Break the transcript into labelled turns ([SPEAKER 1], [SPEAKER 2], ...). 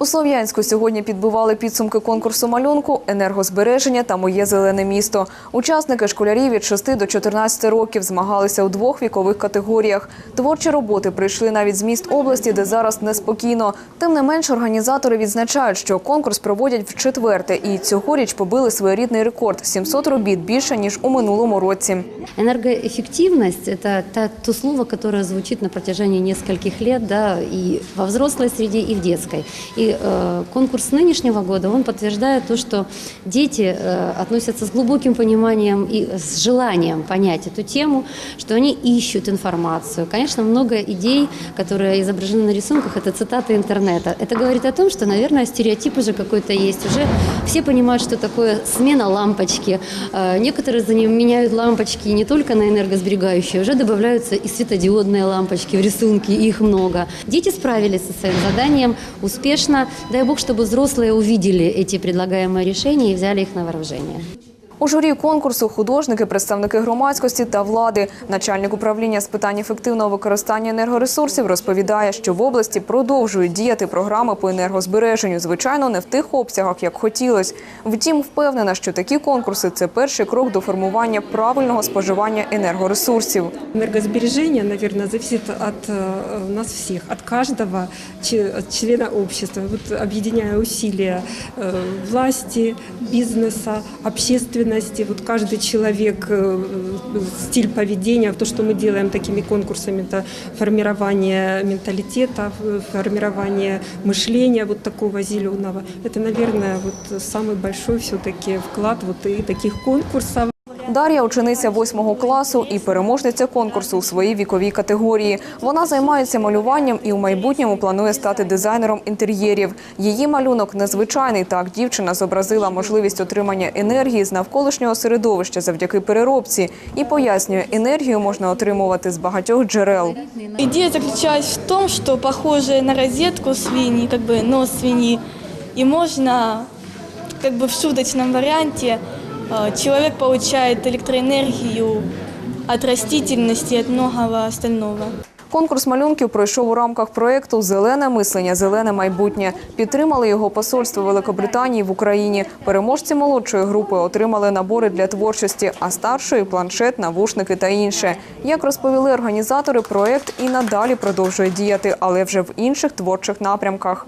[SPEAKER 1] У Слов'янську сьогодні підбивали підсумки конкурсу малюнку енергозбереження та моє зелене місто. Учасники школярі від 6 до 14 років змагалися у двох вікових категоріях. Творчі роботи прийшли навіть з міст області, де зараз неспокійно. Тим не менш, організатори відзначають, що конкурс проводять в четверте, і цьогоріч побили своєрідний рекорд 700 робіт більше ніж у минулому році.
[SPEAKER 2] Энергоэффективность – это та- то слово, которое звучит на протяжении нескольких лет, да, и во взрослой среде, и в детской. И э, конкурс нынешнего года, он подтверждает то, что дети э, относятся с глубоким пониманием и с желанием понять эту тему, что они ищут информацию. Конечно, много идей, которые изображены на рисунках, это цитаты интернета. Это говорит о том, что, наверное, стереотип уже какой-то есть. Уже все понимают, что такое смена лампочки. Э, Некоторые за ним меняют лампочки не только на энергосберегающие, уже добавляются и светодиодные лампочки в рисунки, их много. Дети справились со своим заданием успешно. Дай бог, чтобы взрослые увидели эти предлагаемые решения и взяли их на вооружение.
[SPEAKER 1] У журі конкурсу художники, представники громадськості та влади. Начальник управління з питань ефективного використання енергоресурсів розповідає, що в області продовжують діяти програми по енергозбереженню. Звичайно, не в тих обсягах, як хотілось. Втім, впевнена, що такі конкурси це перший крок до формування правильного споживання енергоресурсів.
[SPEAKER 3] Энергосбережение, наверное, зависит от э, нас всех, от каждого че- от члена общества. Вот объединяя усилия э, власти, бизнеса, общественности, вот каждый человек, э, стиль поведения, то, что мы делаем такими конкурсами, это формирование менталитета, ф- формирование мышления вот такого зеленого. Это, наверное, вот самый большой все-таки вклад вот и таких конкурсов.
[SPEAKER 1] Дар'я учениця восьмого класу і переможниця конкурсу у своїй віковій категорії. Вона займається малюванням і у майбутньому планує стати дизайнером інтер'єрів. Її малюнок незвичайний. Так дівчина зобразила можливість отримання енергії з навколишнього середовища завдяки переробці і пояснює, енергію можна отримувати з багатьох джерел.
[SPEAKER 4] Идея заключалась в том, что похожая на розетку свиньи, как бы нос свиньи, и можно как бы в шуточном варианте э, человек получает электроэнергию от растительности от многого остального.
[SPEAKER 1] Конкурс малюнків пройшов у рамках проєкту Зелене мислення, зелене майбутнє. Підтримали його посольство Великобританії в Україні. Переможці молодшої групи отримали набори для творчості, а старшої планшет, навушники та інше. Як розповіли організатори, проєкт і надалі продовжує діяти, але вже в інших творчих напрямках.